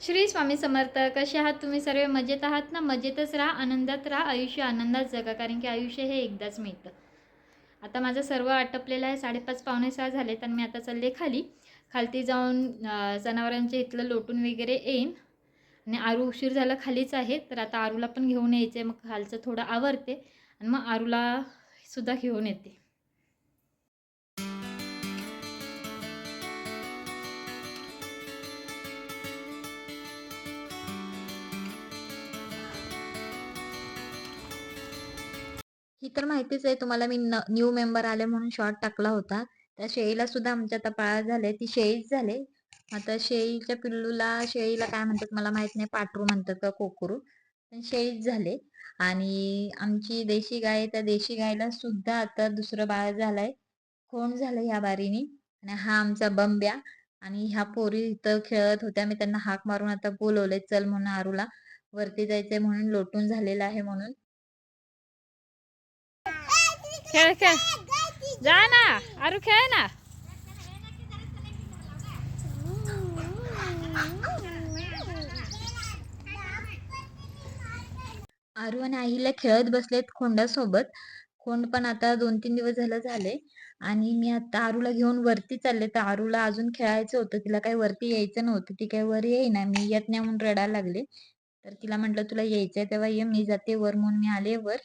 श्री स्वामी समर्थ कसे आहात तुम्ही सर्व? मजेत आहात ना? मजेतच राहा आनंदात राहा आयुष्य आनंदात जगा कारण की आयुष्य हे एकदाच मिळतं. आता माझं सर्व आटपलेलं आहे साडेपाच पावणे सहा झाले तर मी आता चालले खाली. खालती जाऊन जनावरांच्या इथलं लोटून वगैरे येईन. आणि आरू उशीर झाला खालीच आहे तर आता आरूला पण घेऊन यायचं आहे मग खालचं थोडं आवरते. आणि मग आरूला सुद्धा घेऊन येते. ही तर माहितीच आहे. तुम्हाला मी न्यू मेंबर आले म्हणून शॉर्ट टाकला होता. त्या शेळीला सुद्धा आमच्या आता पाळा झाले. ती शेळीच झाले. आता शेळीच्या पिल्लूला शेळीला काय म्हणतात मला माहीत नाही. पाटरू म्हणतात का कोकरू. पण शेळीच झाले. आणि आमची देशी गाय त्या देशी गायला सुद्धा आता दुसरं बाळ झालंय. कोण झालं ह्या बारीने? आणि हा आमचा बंब्या. आणि ह्या पोरी इथं खेळत होत्या. मी त्यांना हाक मारून आता बोलवले चल म्हणून आरूला. वरती जायचंय म्हणून. लोटून झालेलं आहे म्हणून. खेळ खेळ. जा ना आरू खेळ ना. आरू आणि आईला खेळत बसलेत खोंडासोबत. खोंड पण आता दोन तीन दिवस झालं झाले आणि मी आता आरूला घेऊन वरती चालले. तर आरूला अजून खेळायचं होतं. तिला काही वरती यायचं नव्हतं. ती काही वर येईना मी येत नाही म्हणून रडायला लागले. तर तिला म्हटलं तुला यायचंय तेव्हा ये. मी जाते वर म्हणून मी आले वर.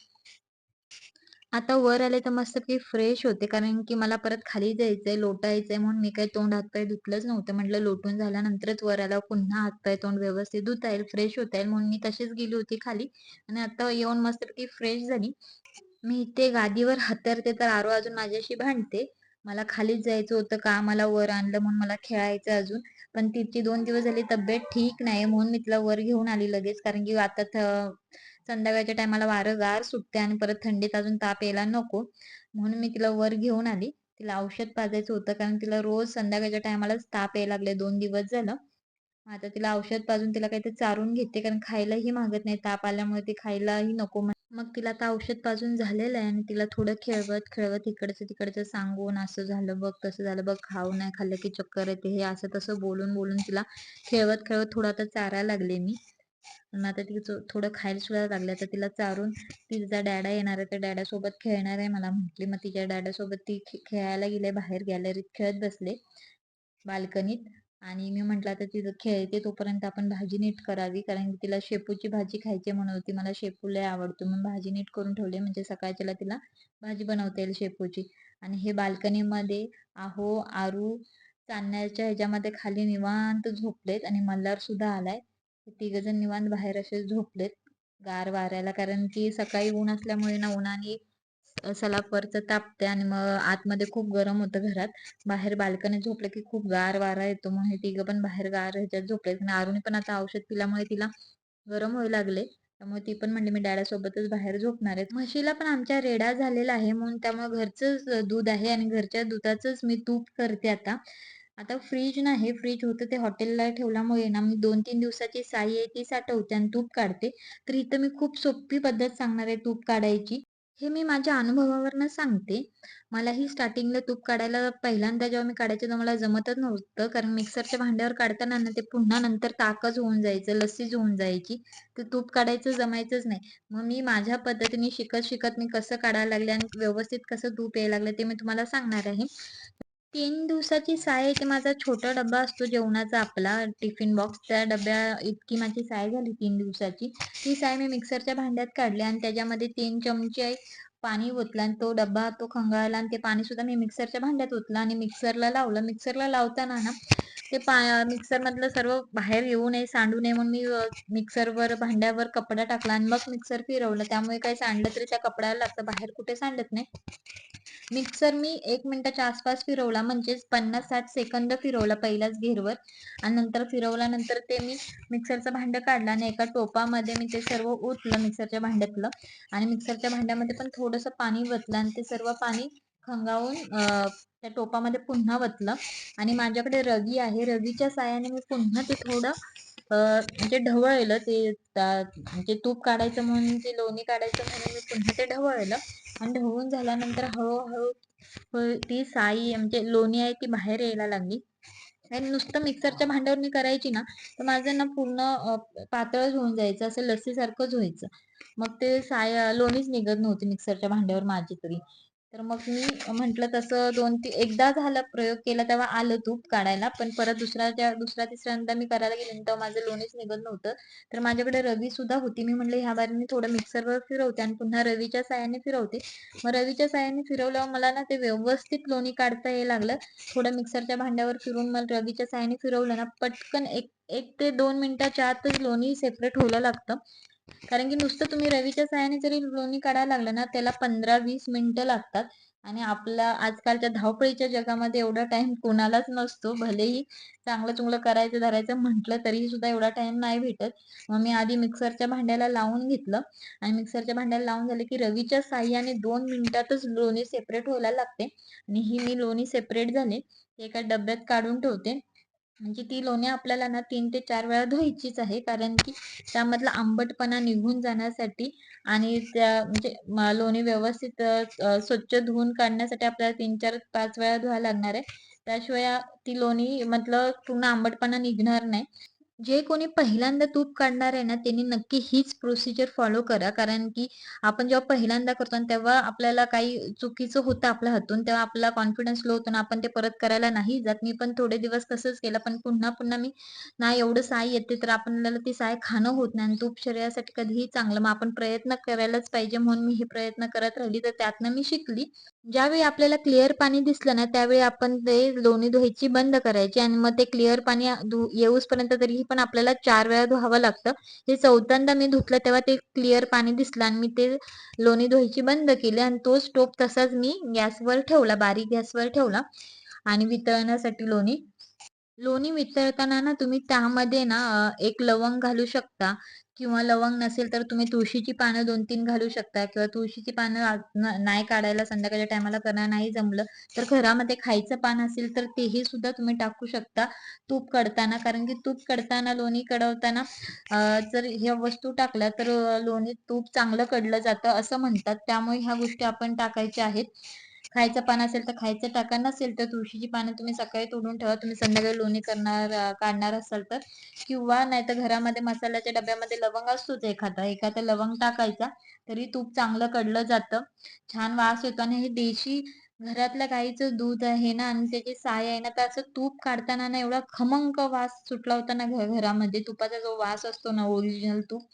आता वर आले तर मस्तपैकी फ्रेश होते. कारण की मला परत खाली जायचंय लोटायचंय म्हणून मी काही तोंड हातपाय धुतलंच नव्हतं. म्हटलं लोटून झाल्यानंतरच वर आल्यावर पुन्हा हातपाय तोंड व्यवस्थित धुता येईल फ्रेश होता येईल म्हणून मी तशीच गेली होती खाली. आणि आता येऊन मस्तपैकी फ्रेश झाली. मी इथे गादीवर हातरते तर आरो अजून माझ्याशी भांडते. मला खालीच जायचं होतं का? मला वर आणलं म्हणून मला खेळायचं अजून. पण तिची दोन दिवस झाली तब्येत ठीक नाही म्हणून मी तिला वर घेऊन आली लगेच. कारण की आता संध्याकाळच्या टायमाला वारं गार सुटते आणि परत थंडीत अजून ताप यायला नको. म्हणून मी तिला वर घेऊन आली. तिला औषध पाजायचं होतं कारण तिला रोज संध्याकाळच्या टायमालाच ताप यायला लागले. दोन दिवस झालं. आता तिला औषध पाजून तिला काहीतरी चारून घेते कारण खायलाही मागत नाही. ताप आल्यामुळे ती खायलाही नको मग तिला आता औषध पाजून झालेलं आहे आणि तिला थोडं खेळवत खेळवत इकडचं तिकडचं सांगून असं झालं बघ तसं झालं बघ खाऊ नाही खाल्लं की चक्कर येते. हे असं तसं बोलून बोलून तिला खेळवत खेळवत थोडं आता चारायला लागले मी. मग आता तिचं थोडं खायला सुद्धा लागलं तर तिला चारून तिचा डॅडा येणार आहे त्या डॅडासोबत खेळणार आहे मला म्हटली. मग तिच्या डॅडासोबत ती खेळायला गेले बाहेर गॅलरीत खेळत बसले बाल्कनीत. आणि मी म्हटलं आता तिथं खेळते तोपर्यंत आपण भाजी नीट करावी कारण की तिला शेपूची भाजी खायची म्हणत होती. मला शेपू लय आवडतो मग भाजी नीट करून ठेवली म्हणजे सकाळच्याला तिला भाजी बनवता येईल शेपूची. आणि हे बाल्कनीमध्ये आहो आरू चांदण्याच्या ह्याच्यामध्ये खाली निवांत झोपलेत आणि मल्हार सुद्धा आलाय. तिघ जण निवांत बाहेर असे झोपलेत. गार वाऱ्याला कारण की सकाळी ऊन असल्यामुळे ना उन्हाने सलापवरचं तापते आणि मग आतमध्ये खूप गरम होतं घरात. बाहेर बाल्कनी झोपलं की खूप गार वारा येतो मग हे तिघं पण बाहेर गार ह्याच्यात झोपलेत. आणि आरुणी पण आता औषध पिल्यामुळे तिला गरम व्हायला लागले. त्यामुळे ती पण म्हणली मी डॅडासोबतच बाहेर झोपणार आहे. म्हशीला पण आमच्या रेडा झालेला आहे म्हणून त्यामुळे घरचंच दूध आहे आणि घरच्या दुधाचंच मी तूप करते आता. आता फ्रीज नाही फ्रीज होतं ते हॉटेलला ठेवल्यामुळे ना मी दोन तीन दिवसाची साई आहे ती साठवते आणि तूप काढते. तर इथं मी खूप सोपी पद्धत सांगणार आहे तूप काढायची. हे मी माझ्या अनुभवावरनं सांगते. मला ही स्टार्टिंगला तूप काढायला पहिल्यांदा जेव्हा मी काढायचे तेव्हा मला जमतच नव्हतं. कारण मिक्सरच्या भांड्यावर काढताना ना ते पुन्हा नंतर ताकच होऊन जायचं लस्सीच होऊन जायची. ते तूप काढायचं जमायचंच नाही. मग मी माझ्या पद्धतीने शिकत शिकत मी कसं काढायला लागले आणि व्यवस्थित कसं तूप यायला लागलं ते मी तुम्हाला सांगणार आहे. तीन दिवसाची साय आहे की माझा छोटा डब्बा असतो जेवणाचा आपला टिफिन बॉक्स. त्या डब्या इतकी माझी साय झाली तीन दिवसाची. ती साय मी मिक्सरच्या भांड्यात काढली आणि त्याच्यामध्ये तीन चमचे पाणी ओतलं आणि तो डब्बा तो खंगाळला आणि ते पाणी सुद्धा मी मिक्सरच्या भांड्यात ओतलं आणि मिक्सरला लावलं. मिक्सरला लावताना ना ते मिक्सर मधलं सर्व बाहेर येऊ नये सांडू नये म्हणून मी मिक्सरवर भांड्यावर कपडा टाकला आणि मग मिक्सर फिरवलं. त्यामुळे काही सांडलं तरी त्या कपड्याला लागतं. बाहेर कुठे सांडत नाही. मिक्सर मी एक मिनिटाच्या आसपास फिरवला म्हणजेच पन्नास साठ सेकंद फिरवला पहिल्याच घेरवर आणि नंतर फिरवल्यानंतर ते मी मिक्सरचं भांडं काढलं आणि एका टोपामध्ये मी ते सर्व ओतलं मिक्सरच्या भांड्यातलं. आणि मिक्सरच्या भांड्यामध्ये पण थोडंसं पाणी वतलं आणि ते सर्व पाणी खंगावून त्या टोपामध्ये पुन्हा वतलं. आणि माझ्याकडे रवी आहे. रवीच्या साह्याने मी पुन्हा ते थोडं म्हणजे ढवळलं. ते म्हणजे तूप काढायचं म्हणून ते लोणी काढायचं म्हणून मी पुन्हा ते ढवळलं. आणि ढवळून झाल्यानंतर हळूहळू ती साई म्हणजे लोणी आहे ती बाहेर यायला लागली. आणि नुसतं मिक्सरच्या भांड्यावर मी करायची ना तर माझं ना पूर्ण पातळच होऊन जायचं. असं लस्सीसारखंच व्हायचं. मग ते साय लोणीच निघत नव्हती मिक्सरच्या भांड्यावर माझी तरी. तर मग मी म्हंटल तसं दोन ती एकदा झाला प्रयोग केला तेव्हा आलं तूप काढायला पण परत दुसऱ्या दुसऱ्या तिसऱ्यांदा मी करायला गेले तेव्हा माझं लोणीच निघत नव्हतं. तर माझ्याकडे रवी सुद्धा होती. मी म्हटलं ह्या बारी मी थोडं मिक्सरवर फिरवते आणि पुन्हा रवीच्या साह्याने फिरवते. मग रवीच्या साह्याने फिरवल्यावर मला ना ते व्यवस्थित लोणी काढता हे लागलं. थोडं मिक्सरच्या भांड्यावर फिरून मला रवीच्या साह्याने फिरवलं ना पटकन एक एक ते दोन मिनिटाच्या आतच लोणी सेपरेट व्हायला लागतं. कारण की नुसतं तुम्ही रवीच्या सहाय्याने जरी लोणी काढायला लागलं ना त्याला पंधरा वीस मिनिटं लागतात. आणि आपला आजकालच्या धावपळीच्या जगामध्ये एवढा टाइम कोणालाच नसतो. भलेही चांगलं चुंगलं करायचं धरायचं म्हटलं तरी सुद्धा एवढा टाइम नाही भेटत. मग मी आधी मिक्सरच्या भांड्याला लावून घेतलं. आणि मिक्सरच्या भांड्याला लावून झालं की रवीच्या साह्याने दोन मिनिटातच लोणी सेपरेट व्हायला लागते. आणि ही मी लोणी सेपरेट झाले. एका डब्यात काढून ठेवते. म्हणजे ती लोणी आपल्याला ना तीन ते चार वेळा धुवायचीच आहे. कारण की त्यामधला आंबटपणा निघून जाण्यासाठी आणि त्या म्हणजे लोणी व्यवस्थित स्वच्छ धुवून काढण्यासाठी आपल्याला तीन चार पाच वेळा धुवायला लागणार आहे. त्याशिवाय ती लोणी मतलब पूर्ण आंबटपणा निघणार नाही. जे कोणी पहिल्यांदा तूप काढणार आहे ना त्यांनी नक्की हीच प्रोसिजर फॉलो करा. कारण की आपण जेव्हा पहिल्यांदा करतो आणि तेव्हा आपल्याला काही चुकीचं होतं आपल्या हातून तेव्हा आपला कॉन्फिडन्स लो होतो ना आपण ते परत करायला नाही जात. मी पण थोडे दिवस तसंच केलं पण पुन्हा पुन्हा मी नाही एवढं साय येते तर आपल्याला ती साय खाणं होत नाही आणि तूप शरीरासाठी कधीही चांगलं. मग आपण प्रयत्न करायलाच पाहिजे म्हणून मी हे प्रयत्न करत राहिली. तर त्यातनं मी शिकली. ज्यावेळी आपल्याला क्लिअर पाणी दिसलं ना त्यावेळी आपण ते लोणी धुवायची बंद करायची आणि मग ते क्लिअर पाणी येऊसपर्यंत तरीही पण आपल्याला चार वेळा धुवावं लागतं. हे चौथ्यांदा मी धुतलं तेव्हा ते क्लिअर पाणी दिसलं आणि मी ते लोणी धुवायची बंद केली आणि तो स्टोव तसाच मी गॅसवर ठेवला बारीक गॅसवर ठेवला आणि वितळण्यासाठी लोणी. लोणी वितळताना ना तुम्ही त्यामध्ये ना एक लवंग घालू शकता. किंवा लवंग नसेल तर तुम्ही तुळशीची पानं दोन तीन घालू शकता किंवा तुळशीची पानं नाही काढायला संध्याकाळच्या टायमाला करणार नाही जमलं तर घरामध्ये खायचं पान असेल तर तेही सुद्धा तुम्ही टाकू शकता. तूप कडताना कारण की तूप कडताना लोणी कडवताना जर ह्या वस्तू टाकल्या तर लोणी तूप चांगलं कडलं जातं असं म्हणतात. त्यामुळे ह्या गोष्टी आपण टाकायच्या आहेत. खायचं पान असेल तर खायचं टाका. नसेल तर तुळशीची पानं तुम्ही सकाळी तोडून ठेवा. तुम्ही संध्याकाळी लोणी करणार काढणार असाल तर. किंवा नाही तर घरामध्ये मसाल्याच्या डब्यामध्ये लवंग असतोच एखादा. एखादा लवंग टाकायचा तरी तूप चांगलं कडलं जातं. छान वास येतो आणि हे देशी घरातल्या गाईचं दूध आहे ना आणि त्याची साय आहे ना तर असं तूप काढताना ना एवढा खमंग वास सुटला होता ना घरामध्ये. तुपाचा जो वास असतो ना ओरिजिनल तूप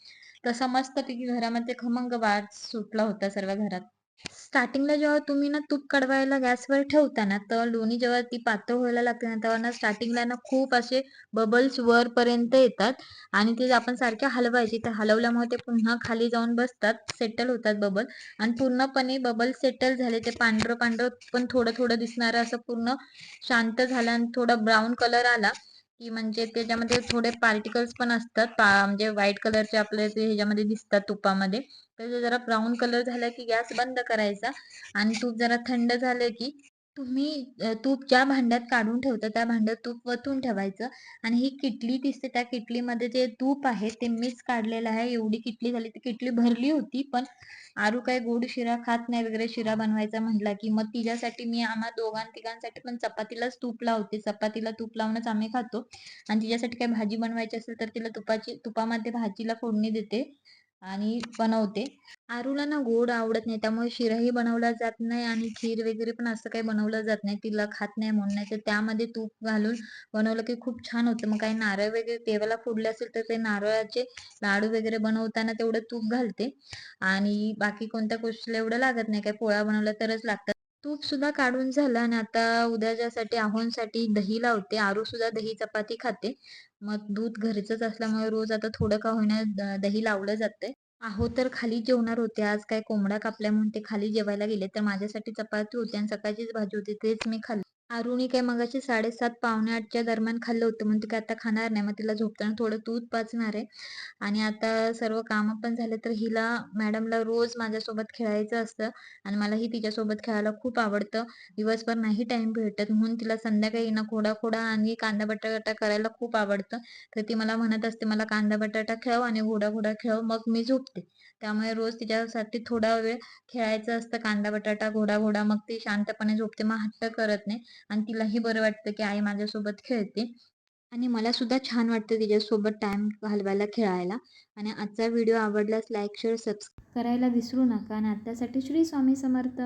तसा मस्त पैकी घरामध्ये खमंग वास सुटला होता सर्व घरात. स्टार्टिंगला जेव्हा तुम्ही ना तूप कडवायला गॅसवर ठेवता ना तर लोणी जेव्हा ती पातळ व्हायला लागते ना तेव्हा ना स्टार्टिंगला ना खूप असे बबल्स वरपर्यंत येतात. आणि ते आपण सारखे हलवायचे. तर हलवल्यामुळे ते पुन्हा खाली जाऊन बसतात सेटल होतात बबल आणि पूर्णपणे बबल सेटल झाले ते पांढरं पांढरं पण थोडं थोडं दिसणारं असं पूर्ण शांत झालं आणि थोडा ब्राऊन कलर आला. की म्हणजे त्याच्यामध्ये थोडे पार्टिकल्स पण असतात. म्हणजे व्हाईट कलरचे आपले ते ह्याच्यामध्ये दिसतात तुपामध्ये. तर जरा ब्राऊन कलर झाला की गॅस बंद करायचा. आणि तूप जरा थंड झालं की तुम्ही तूप ज्या भांड्यात काढून ठेवता त्या भांड्यात तूप वतून ठेवायचं. आणि ही किटली दिसते त्या किटलीमध्ये जे तूप आहे ते मीच काढलेलं आहे. एवढी किटली झाली ती किटली भरली होती पण आरू काय गोड शिरा खात नाही वगैरे शिरा बनवायचा म्हटला की मग तिच्यासाठी मी आम्हा दोघां तिघांसाठी पण चपातीलाच तूप लावते. चपातीला तूप लावूनच आम्ही खातो. आणि तिच्यासाठी काही भाजी बनवायची असेल तर तिला तुपाची तुपामध्ये भाजीला फोडणी देते. आणि बनवते. आरूला ना गोड आवडत नाही त्यामुळे शिराही बनवला जात नाही आणि खीर वगैरे पण असं काही बनवलं जात नाही. तिला खात नाही म्हणून नाही. तर त्यामध्ये तूप घालून बनवलं की खूप छान होतं. मग काही नारळ वगैरे देवाला फोडले असेल तर ते नारळाचे लाडू वगैरे बनवताना तेवढं तूप घालते. आणि बाकी कोणत्या गोष्टीला एवढं लागत नाही काही पोळ्या बनवल्या तरच लागतात. तूप सुद्धा काढून झालं आणि आता उद्याच्यासाठी आहोंसाठी दही लावते आरू सुद्धा दही चपाती खाते. मग दूध घरचंच असल्यामुळे रोज आता थोडं का होईना दही लावलं जातंय. आहो तर खाली जेवणार होते. आज काय कोंबडा कापल्या म्हणून ते खाली जेवायला गेले. तर माझ्यासाठी चपाती होती आणि सकाळचीच भाजी होती. तेच मी खाल्ली. आरुणी काय मगाशी साडेसात पावणे आठच्या दरम्यान खाल्लं होतं. म्हणून की आता खाणार नाही. मग तिला झोपताना थोडं दूध पाचणार आहे. आणि आता सर्व कामं पण झाले तर हिला मॅडमला रोज माझ्यासोबत खेळायचं असतं. आणि मलाही तिच्यासोबत खेळायला खूप आवडतं. दिवसभर नाही टाइम भेटत. म्हणून तिला संध्याकाळी ना खोडा खोडा आणि कांदा बटाटा करायला खूप आवडतं. तर ती मला म्हणत असते मला कांदा बटाटा खेळ आणि घोडा घोडा खेळ मग मी झोपते. त्यामुळे रोज तिच्यासाठी थोडा वेळ खेळायचं असतं कांदा बटाटा घोडा घोडा मग ती शांतपणे झोपते. मग हट्ट करत नाही आणि तिलाही बरं वाटतं की आई माझ्यासोबत खेळते. आणि मला सुद्धा छान वाटतं तिच्यासोबत टाईम घालवायला खेळायला. आणि आजचा व्हिडिओ आवडल्यास लाईक शेअर सबस्क्राईब करायला विसरू नका. आणि आत्तासाठी श्री स्वामी समर्थ.